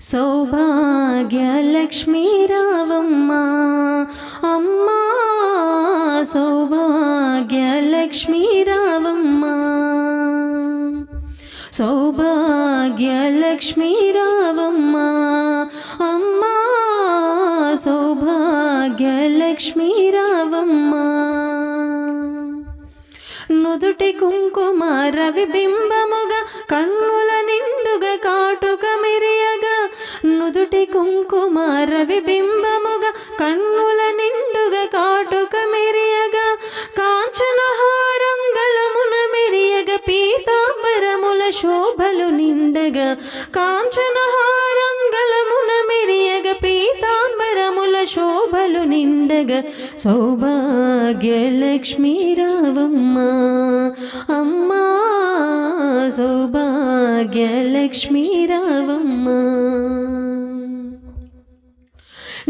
సౌభాగ్యలక్ష్మీ రావమ్మా అమ్మా సౌభాగ్యలక్ష్మీ రావమ్మా సౌభాగ్యలక్ష్మీ రావమ్మా అమ్మా సౌభాగ్యలక్ష్మీ రావమ్మా నుదుటి కుంకుమ రవిబింబముగా కన్నుల నిండుగా కాటుక నుదుటి కుంకుమ రవిబింబముగా కన్నుల నిండుగా కాటుక మెరియగా కాంచనహారం గలమున మెరియగా పీతాంబరముల శోభలు నిండగా కాంచనహారం గలమున మెరియగా పీతాంబరముల శోభలు నిండగా. సౌభాగ్యలక్ష్మీ రావమ్మా అమ్మా సౌభాగ్యలక్ష్మీ రావమ్మా.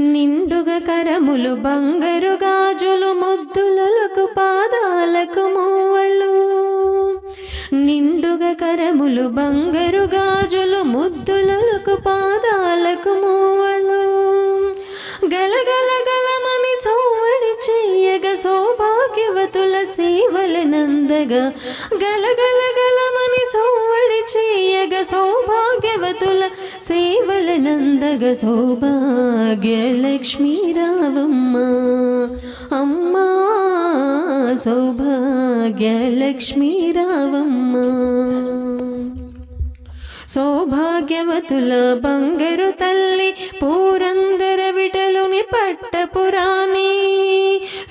నిండుగా కరములు బంగారు గాజులు ముద్దులకు పాదాలకు మూవలు నిండుగా కరములు బంగారు గాజులు ముద్దులకు పాదాలకు మూవలు గలగల గలమని సౌవడి చెయ్యగ సౌభాగ్యవతుల సేవలనందగా గలగల గలమని సౌవడి చెయ్యగ సౌ నందగ సౌభాగ్యలక్ష్మీ రావమ్మ అమ్మా సౌభాగ్యలక్ష్మీ రావమ్మ సౌభాగ్యవతుల బంగారు తల్లి పూరందర విటలుని పట్టపురాణి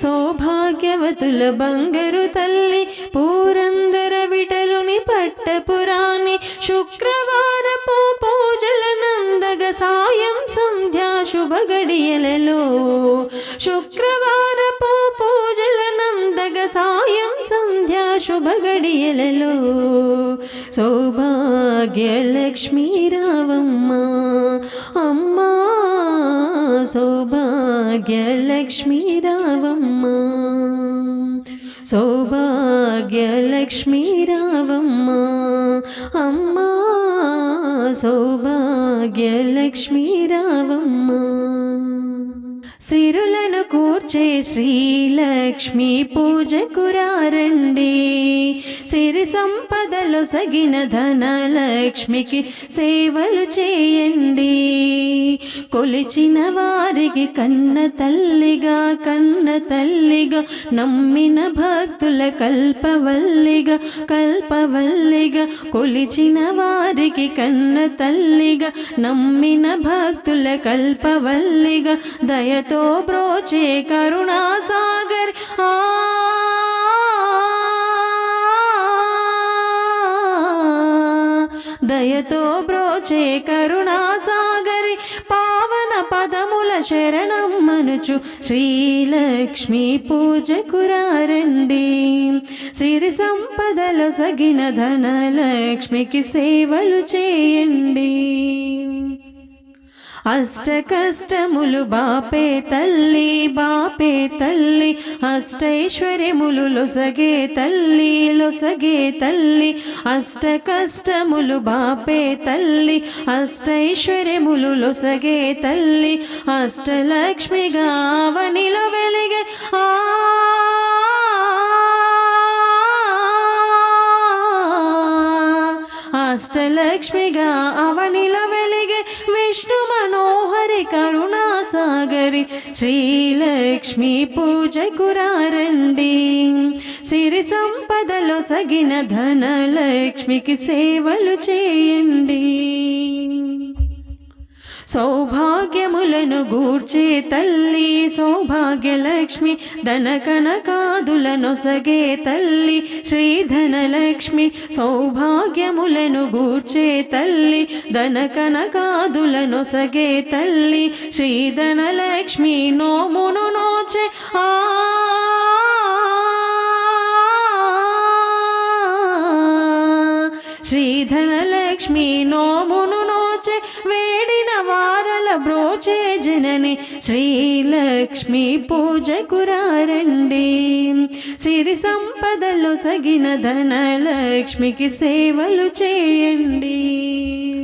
సౌభాగ్యవతుల బంగారు తల్లి పూరందర విటలుని పట్టపురాణి శుక్రవారపు సాయం సంధ్యా శుభ గడియలలో శుక్రవారపు పూజల నందగ సాయం సంధ్యా శుభ గడియలలో సౌభాగ్యలక్ష్మీ రావమ్మ అమ్మా సౌభాగ్యలక్ష్మీ రావమ్మ సౌభాగ్యలక్ష్మీ రావమ్మ అమ్మా సౌభాగ్యలక్ష్మీ రావమ్మ సిరులను కూర్చే శ్రీలక్ష్మి పూజకు రారండి. సిరి సంపదలు సగిన ధనలక్ష్మికి సేవలు చేయండి. కొలిచిన వారికి కన్న తల్లిగా కన్న తల్లిగా నమ్మిన భక్తుల కల్పవల్లిగా కల్పవల్లిగా కొలిచిన వారికి కన్న తల్లిగా నమ్మిన భక్తుల కల్పవల్లిగా దయతో బ్రోచే కరుణాసాగర్ ఆ. దయతో బ్రోచే కరుణాసాగరి పావన పదముల శరణం మనుచు శ్రీలక్ష్మి పూజ కురారండి సిరి సంపదలు సగిన ధనలక్ష్మికి సేవలు చేయండి. అష్ట కష్టములు బాపే తల్లి బాపే తల్లి అష్టైశ్వర్యములు లొసగే తల్లి లొసగే తల్లి అష్ట కష్టములు బాపే తల్లి అష్టైశ్వర్యములు లొసగే తల్లి అష్టలక్ష్మిగా వనిలో వెలిగే ఆ అష్టలక్ష్మిగా అవనిలో సాగరి శ్రీలక్ష్మి పూజకు రారండి. సిరి సంపదలో సగిన ధనలక్ష్మికి సేవలు చేయండి. సౌభాగ్యములను గూర్చే తల్లి సౌభాగ్యలక్ష్మి ధనకనకాదులను సగే తల్లి శ్రీధనలక్ష్మి సౌభాగ్యములను గూర్చే తల్లి ధనకనకాదులను సగే తల్లి శ్రీధనలక్ష్మి నోమును నోచే ఆ శ్రీధనలక్ష్మి నోమును నో వే వేడిన వారల బ్రోచే జనని శ్రీలక్ష్మి పూజకు రండి సిరి సంపదలు సగిన ధనలక్ష్మికి సేవలు చేయండి.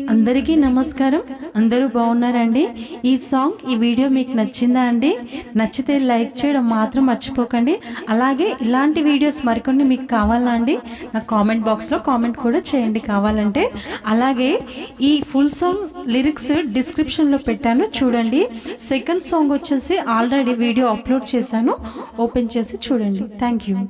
అందరికీ నమస్కారం. అందరూ బాగున్నారండి? ఈ సాంగ్ ఈ వీడియో మీకు నచ్చిందా అండి? నచ్చితే లైక్ చేయడం మాత్రం మర్చిపోకండి. అలాగే ఇలాంటి వీడియోస్ మరికొన్ని మీకు కావాలా అండి? నా కామెంట్ బాక్స్లో కామెంట్ కూడా చేయండి కావాలంటే. అలాగే ఈ ఫుల్ సాంగ్ లిరిక్స్ డిస్క్రిప్షన్లో పెట్టాను చూడండి. సెకండ్ సాంగ్ వచ్చేసి ఆల్రెడీ వీడియో అప్లోడ్ చేశాను. ఓపెన్ చేసి చూడండి. Thank you